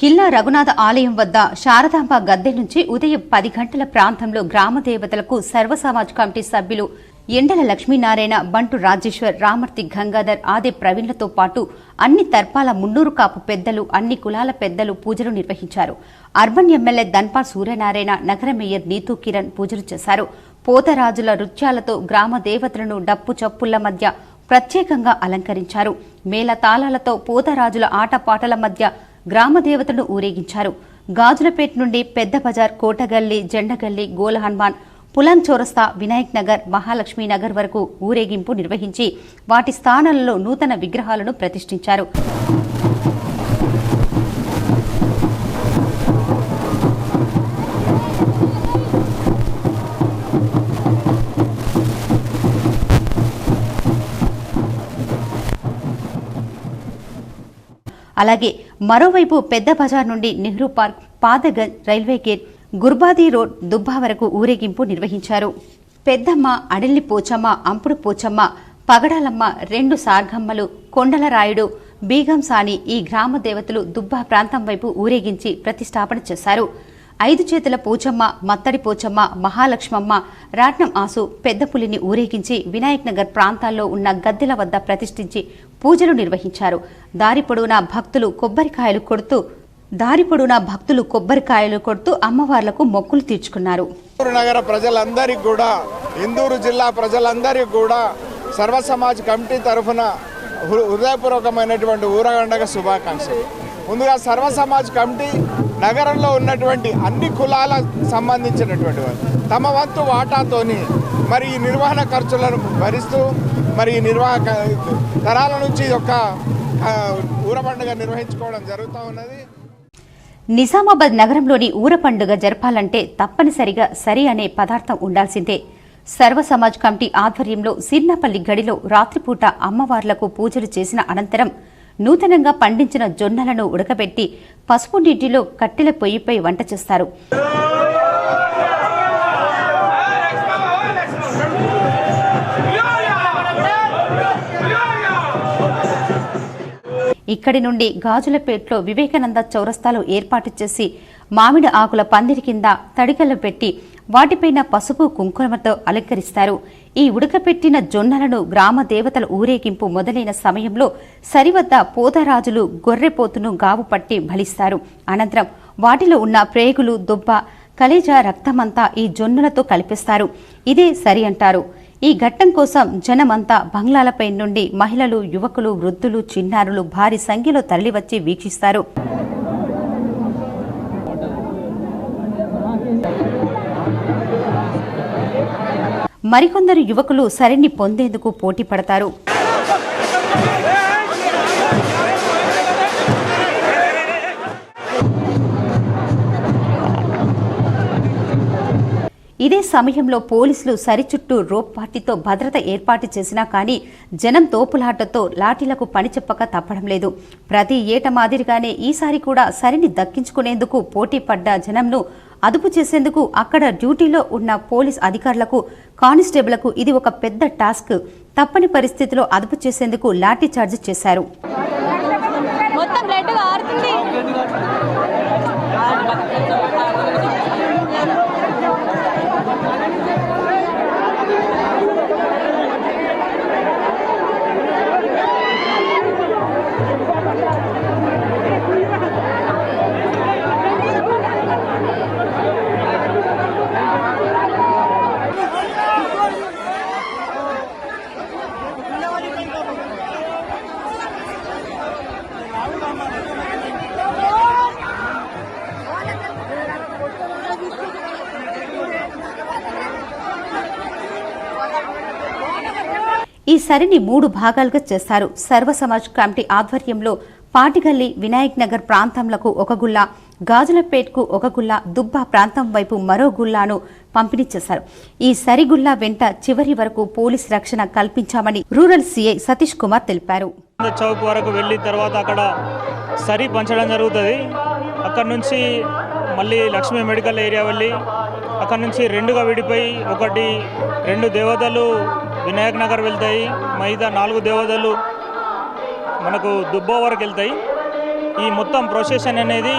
కిల్లా రఘునాథ ఆలయం వద్ద శారదాంబ గద్దె నుంచి ఉదయం పది గంటల ప్రాంతంలో గ్రామ దేవతలకు సర్వ సమాజ్ కమిటీ సభ్యులు ఎండల లక్ష్మీనారాయణ బంటు రాజేశ్వర్ రామర్తి గంగాధర్ ఆది ప్రవీణ్లతో పాటు అన్ని తర్పాల మున్నూరు కాపు పెద్దలు అన్ని కులాల పెద్దలు పూజలు నిర్వహించారు. అర్బన్ ఎమ్మెల్యే దన్పాల్ సూర్యనారాయణ నగర మేయర్ నీతూ కిరణ్ పూజలు చేశారు. పోతరాజుల నృత్యాలతో గ్రామ దేవతలను డప్పు చప్పుళ్ళ మధ్య ప్రత్యేకంగా అలంకరించారు. మేళ తాళాలతో పోతరాజుల ఆటపాటల మధ్య గ్రామ దేవతలను ఊరేగించారు. గాజులపేట నుండి పెద్ద బజార్ కోటగల్లి జెండగల్లి గోల హనుమాన్ పులం చౌరస్తా వినాయక్ నగర్ మహాలక్ష్మీ నగర్ వరకు ఊరేగింపు నిర్వహించి వాటి స్థానాలలో నూతన విగ్రహాలను ప్రతిష్ఠించారు. అలాగే మరోవైపు పెద్ద బజార్ నుండి Nehru park Padaganj railway gate Gurbadi road Dubba వరకు ఊరేగింపు నిర్వహించారు. పెద్దమ్మ అడల్లి పోచమ్మ అంపుడు పోచమ్మ పగడాలమ్మ రెండు సార్గమ్మలు కొండలరాయుడు బీగం సాని ఈ గ్రామ దేవతలు దుబ్బా ప్రాంతం వైపు ఊరేగించి ప్రతిష్టాపన చేశారు. ఐదు చేతుల పోచమ్మ మత్తడి పోచమ్మ మహాలక్ష్మమ్మ రాట్నం ఆసు పెద్ద పులిని ఊరేగించి వినాయక్ నగర్ ప్రాంతాల్లో ఉన్న గద్దెల వద్ద ప్రతిష్ఠించి పూజలు నిర్వహించారు. దారి పొడవునా భక్తులు కొబ్బరికాయలు కొడుతూ దారి పొడవునా భక్తులు కొబ్బరికాయలు కొడుతూ అమ్మవార్లకు మొక్కులు తీర్చుకున్నారు. నగర ప్రజలందరికీ కూడా ఇందూరు జిల్లా ప్రజలందరికీ కూడా సర్వ సమాజ్ కమిటీ తరఫున హృ- హృదయపూర్వకమైనటువంటి ఊరగండగ శుభాకాంక్షలు. ముందుగా సర్వ సమాజ్ కమిటీ నగరంలో ఉన్నటువంటి అన్ని కులాల సంబంధించినటువంటి వారు తమ వంతు వాటాతోని మరి ఈ నిర్వహణ ఖర్చులను భరిస్తూ మరి ఈ నిర్వాహక తరాల నుంచి ఒక ఊర పండుగ నిర్వహించుకోవడం జరుగుతూ ఉన్నది. నిజామాబాద్ నగరంలోని ఊర పండుగ జరపాలంటే తప్పనిసరిగా సరి అనే పదార్థం ఉండాల్సిందే. సర్వ సమాజ్ కమిటీ ఆధ్వర్యంలో సిర్నపల్లి గడిలో రాత్రిపూట అమ్మవార్లకు పూజలు చేసిన అనంతరం నూతనంగా పండించిన జొన్నలను ఉడకబెట్టి పసుపు నీటిలో కట్టెల పొయ్యిపై వంట చేస్తారు. ఇక్కడి నుండి గాజులపేటలో వివేకానంద చౌరస్తాలో ఏర్పాటు చేసి మామిడి ఆకుల పందిరి కింద తడికలు పెట్టి వాటిపైన పసుపు కుంకుమతో అలంకరిస్తారు. ఈ ఉడకపెట్టిన జొన్నలను గ్రామ దేవతల ఊరేగింపు మొదలైన సమయంలో సరివద్ద పోతరాజులు గొర్రెపోతును గావు పట్టి బలిస్తారు అనంతరం వాటిలో ఉన్న ప్రేగులు దుబ్బ కలేజ రక్తమంతా ఈ జొన్నలతో కలిపిస్తారు. ఇదే సరి అంటారు. ఈ ఘట్టం కోసం జనమంతా బంగ్లాలపై నుండి మహిళలు యువకులు వృద్ధులు చిన్నారులు భారీ సంఖ్యలో తరలివచ్చి వీక్షిస్తారు. మరికొందరు యువకులు సరిని పొందేందుకు పోటీ పడతారు. ఇదే సమయంలో పోలీసులు సరి చుట్టూ రోప్ పార్టీతో భద్రత ఏర్పాటు చేసినా కానీ జనం తోపులాటతో లాఠీలకు పని చెప్పక తప్పడం లేదు. ప్రతి ఏట మాదిరిగానే ఈసారి కూడా సరిని దక్కించుకునేందుకు పోటీ పడ్డ జనంను అదుపు చేసేందుకు అక్కడ డ్యూటీలో ఉన్న పోలీస్ అధికారులకు కానిస్టేబుళ్ళకు ఇది ఒక పెద్ద టాస్క్. తప్పని పరిస్థితిలో అదుపు చేసేందుకు లాఠీచార్జ్ చేశారు. ఈ సరిని మూడు భాగాలుగా చేస్తారు. సర్వ సమాజ్ కమిటీ ఆధ్వర్యంలో పాటిగల్లి వినాయక్ నగర్ ప్రాంతంలకు ఒక గుల్ల గాజులపేట్కు ఒక గుల్ల దుబ్బా ప్రాంతం వైపు మరో గుల్లాను పంపిణీ చేశారు. ఈ సరిగుల్లా వెంట చివరి వరకు పోలీస్ రక్షణ కల్పించామని రూరల్ సీఐ సతీష్ కుమార్ తెలిపారు. చౌక్ వరకు వెళ్ళిన తర్వాత అక్కడ సరి పంచడం జరుగుతుంది. అక్కడ నుంచి మళ్ళీ లక్ష్మీ మెడికల్ ఏరియా వెళ్ళి అక్కడ నుంచి రెండుగా విడిపోయి ఒకటి రెండు దేవతలు వినాయక్ నగర్ వెళ్తాయి మిగతా నాలుగు దేవతలు మనకు దుబ్బో వరకు వెళ్తాయి. ఈ మొత్తం ప్రొసెషన్ అనేది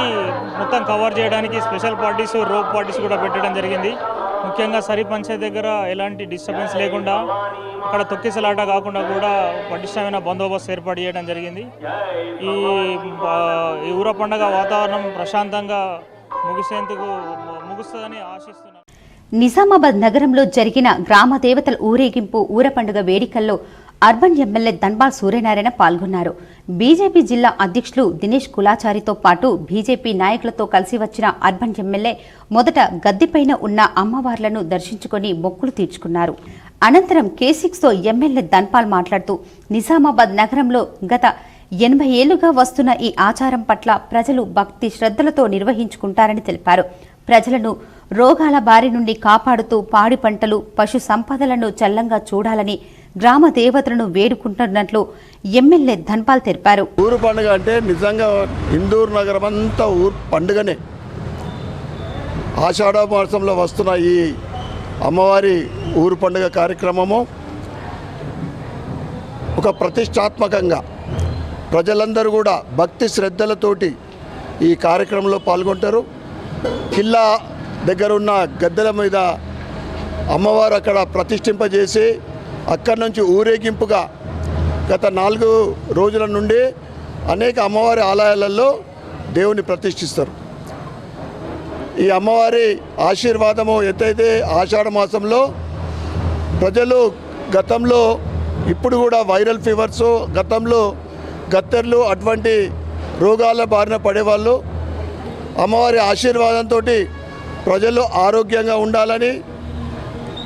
మొత్తం కవర్ చేయడానికి స్పెషల్ పార్టీస్ రోప్ పార్టీస్ కూడా పెట్టడం జరిగింది. ముఖ్యంగా సరి పంచాయత్ దగ్గర ఎలాంటి డిస్టర్బెన్స్ లేకుండా అక్కడ తొక్కిసలాట కాకుండా కూడా పటిష్టమైన బందోబస్తు ఏర్పాటు చేయడం జరిగింది. ఈ ఈ ఊర పండగ వాతావరణం ప్రశాంతంగా ముగిసేందుకు ముగుస్తుందని ఆశిస్తున్నాను. నిజామాబాద్ నగరంలో జరిగిన గ్రామ దేవతల ఊరేగింపు ఊర పండుగ వేడుకల్లో అర్బన్ ఎమ్మెల్యే ధన్బాల్ సూర్యనారాయణ పాల్గొన్నారు. బీజేపీ జిల్లా అధ్యక్షులు దినేష్ కులాచారితో పాటు బీజేపీ నాయకులతో కలిసి వచ్చిన అర్బన్ ఎమ్మెల్యే మొదట గద్దెపైన ఉన్న అమ్మవార్లను దర్శించుకొని మొక్కులు తీర్చుకున్నారు. అనంతరం కేసిక్స్తో ఎమ్మెల్యే ధన్పాల్ మాట్లాడుతూ నిజామాబాద్ నగరంలో గత ఎనభై ఏళ్ళుగా వస్తున్న ఈ ఆచారం పట్ల ప్రజలు భక్తి శ్రద్ధలతో నిర్వహించుకుంటారని తెలిపారు. ప్రజలను రోగాల బారి నుండి కాపాడుతూ పాడి పంటలు పశు సంపదలను చల్లంగా చూడాలని గ్రామ దేవతలను వేడుకుంటున్నట్లు ఎమ్మెల్యే ధన్పాల్ తెలిపారు. ఊరు పండుగ అంటే నిజంగా ఇందూరు నగరం అంతా ఊరు పండుగనే. ఆషాఢ మాసంలో వస్తున్న ఈ అమ్మవారి ఊరు పండుగ కార్యక్రమము ఒక ప్రతిష్టాత్మకంగా ప్రజలందరూ కూడా భక్తి శ్రద్ధలతోటి ఈ కార్యక్రమంలో పాల్గొంటారు. కిల్లా దగ్గర ఉన్న గద్దెల మీద అమ్మవారు అక్కడ ప్రతిష్ఠింపజేసి అక్కడి నుంచి ఊరేగింపుగా గత నాలుగు రోజుల నుండి అనేక అమ్మవారి ఆలయాలలో దేవుని ప్రతిష్ఠిస్తారు. ఈ అమ్మవారి ఆశీర్వాదము ఎంతైతే ఆషాఢ మాసంలో ప్రజలు గతంలో ఇప్పుడు కూడా వైరల్ ఫీవర్స్ గతంలో గత్తెర్లు అటువంటి రోగాల బారిన పడేవాళ్ళు అమ్మవారి ఆశీర్వాదంతో ప్రజలు ఆరోగ్యంగా ఉండాలని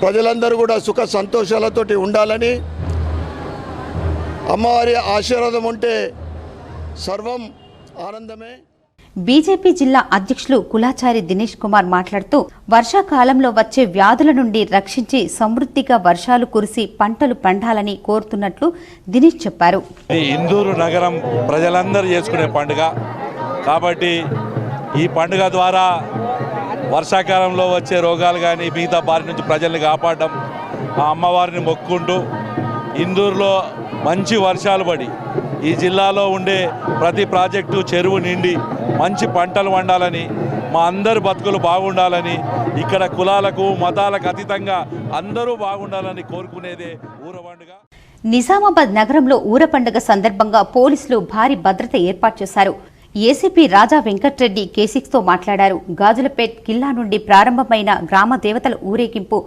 ప్రజలందరూ కూడా సుఖ సంతోషాలతోటి ఉండాలని అమ్మవారి ఆశీర్వాదం ఉంటే సర్వం ఆనందమే. బీజేపీ జిల్లా అధ్యక్షులు కులాచారి దినేష్ కుమార్ మాట్లాడుతూ వర్షాకాలంలో వచ్చే వ్యాధుల నుండి రక్షించి సమృద్ధిగా వర్షాలు కురిసి పంటలు పండాలని కోరుతున్నట్లు దినేష్ చెప్పారు. ఈ ఇందూరు నగరం ప్రజలందరూ చేసుకునే పండుగ. కాబట్టి ఈ పండుగ ద్వారా వర్షాకాలంలో వచ్చే రోగాలు కానీ మిగతా బారి నుంచి ప్రజల్ని కాపాడడం ఆ అమ్మవారిని మొక్కుంటూ ఇందూరులో మంచి వర్షాలు పడి ఈ జిల్లాలో ఉండే ప్రతి ప్రాజెక్టు చెరువు నిండి మంచి పంటలు వండాలని మా అందరి బతుకులు బాగుండాలని ఇక్కడ కులాలకు మతాలకు అతీతంగా అందరూ బాగుండాలని కోరుకునేదే ఊర పండుగ. నిజామాబాద్ నగరంలో ఊర పండుగ సందర్భంగా పోలీసులు భారీ భద్రత ఏర్పాటు చేశారు. ఏసీపీ రాజా వెంకట్రెడ్డి కేసిక్స్తో మాట్లాడారు. గాజులపేట్ కిల్లా నుండి ప్రారంభమైన గ్రామ దేవతల ఊరేగింపు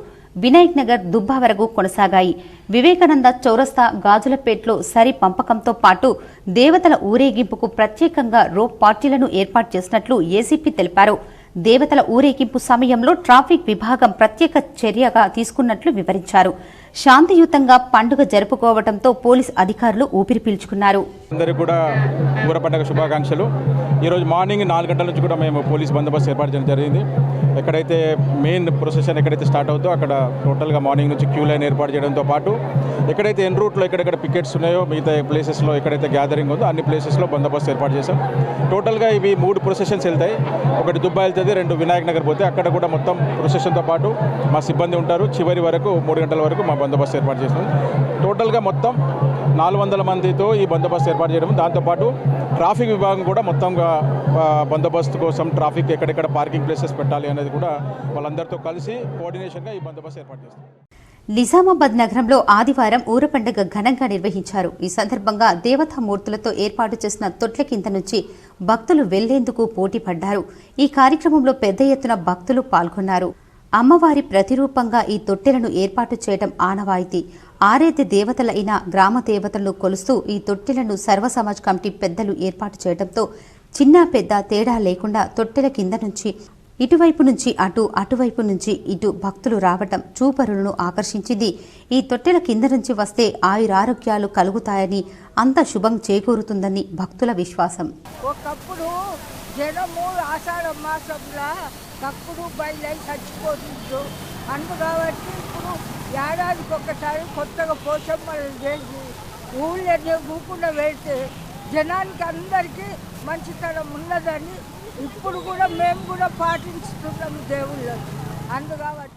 వినాయక్ నగర్ దుబ్బా వరకు కొనసాగాయి. వివేకానంద చౌరస్తా గాజులపేట్లో సరి పంపకంతో పాటు దేవతల ఊరేగింపుకు ప్రత్యేకంగా రోప్ పార్టీలను ఏర్పాటు చేసినట్లు ఏసీపీ తెలిపారు. దేవతల ఊరేగింపు సమయంలో ట్రాఫిక్ విభాగం ప్రత్యేక చర్యగా తీసుకున్నట్లు వివరించారు. శాంతియుతంగా పండుగ జరుపుకోవడంతో పోలీస్ అధికారులు ఊపిరి పీల్చుకున్నారు. అందరికీ కూడా ఊర పండుగ శుభాకాంక్షలు. ఈరోజు మార్నింగ్ నాలుగు గంటల నుంచి కూడా మేము పోలీస్ బందోబస్తు ఏర్పాటు చేయడం జరిగింది. ఎక్కడైతే మెయిన్ ప్రొసెషన్ ఎక్కడైతే స్టార్ట్ అవుతుందో అక్కడ టోటల్గా మార్నింగ్ నుంచి క్యూ లైన్ ఏర్పాటు చేయడంతో పాటు ఎక్కడైతే ఎన్ రూట్లో ఎక్కడెక్కడ పికెట్స్ ఉన్నాయో మిగతా ప్లేసెస్లో ఎక్కడైతే గ్యాదరింగ్ ఉందో అన్ని ప్లేసెస్లో బందోబస్తు ఏర్పాటు చేశాం. టోటల్గా ఇవి మూడు ప్రొసెషన్స్ వెళ్తాయి. ఒకటి దుబ్బాయి వెళ్తుంది రెండు వినాయక్ నగర్ పోతే అక్కడ కూడా మొత్తం ప్రొసెషన్తో పాటు మా సిబ్బంది ఉంటారు. చివరి వరకు మూడు గంటల వరకు మా బందోబస్తు ఏర్పాటు చేస్తాం టోటల్గా మొత్తం నాలుగు వందల మందితో ఈ బందోబస్తు ఏర్పాటు చేయడం దాంతోపాటు ట్రాఫిక్ విభాగం కూడా మొత్తంగా బందోబస్తు కోసం ట్రాఫిక్ ఎక్కడెక్కడ పార్కింగ్ ప్లేసెస్ పెట్టాలి అనేది కూడా వాళ్ళందరితో కలిసి కోఆర్డినేషన్గా ఈ బందోబస్తు ఏర్పాటు చేస్తాం. నిజామాబాద్ నగరంలో ఆదివారం ఊర పండుగ ఘనంగా నిర్వహించారు. ఈ సందర్భంగా దేవతామూర్తులతో ఏర్పాటు చేసిన తొట్ల కింద నుంచి భక్తులు వెళ్ళేందుకు పోటీ పడ్డారు. ఈ కార్యక్రమంలో పెద్ద ఎత్తున భక్తులు పాల్గొన్నారు. అమ్మవారి ప్రతిరూపంగా ఈ తొట్టెలను ఏర్పాటు చేయడం ఆనవాయితీ. ఆరేది దేవతలైన గ్రామ దేవతలను కొలుస్తూ ఈ తొట్టెలను సర్వ సమాజ్ కమిటీ పెద్దలు ఏర్పాటు చేయడంతో చిన్న పెద్ద తేడా లేకుండా తొట్టెల కింద నుంచి ఇటువైపు నుంచి అటు అటువైపు నుంచి ఇటు భక్తులు రావటం చూపరులను ఆకర్షించింది. ఈ తొట్టెల కింద నుంచి వస్తే ఆయురారోగ్యాలు కలుగుతాయని అంత శుభం చేకూరుతుందని భక్తుల విశ్వాసం. ఒకప్పుడు జనము ఆషాఢ మాసంలో తప్పుడు బయలై చచ్చిపోతుండ్రు. అందు కాబట్టి ఇప్పుడు ఏడాదికి ఒకసారి కొత్తగా పోషమ్మలు చేసి ఊళ్ళో ఊకుండా వెళ్తే జనానికి అందరికీ మంచితనం ఉన్నదని ఇప్పుడు కూడా మేము కూడా పాటించుతున్నాము దేవుళ్ళని. అందు కాబట్టి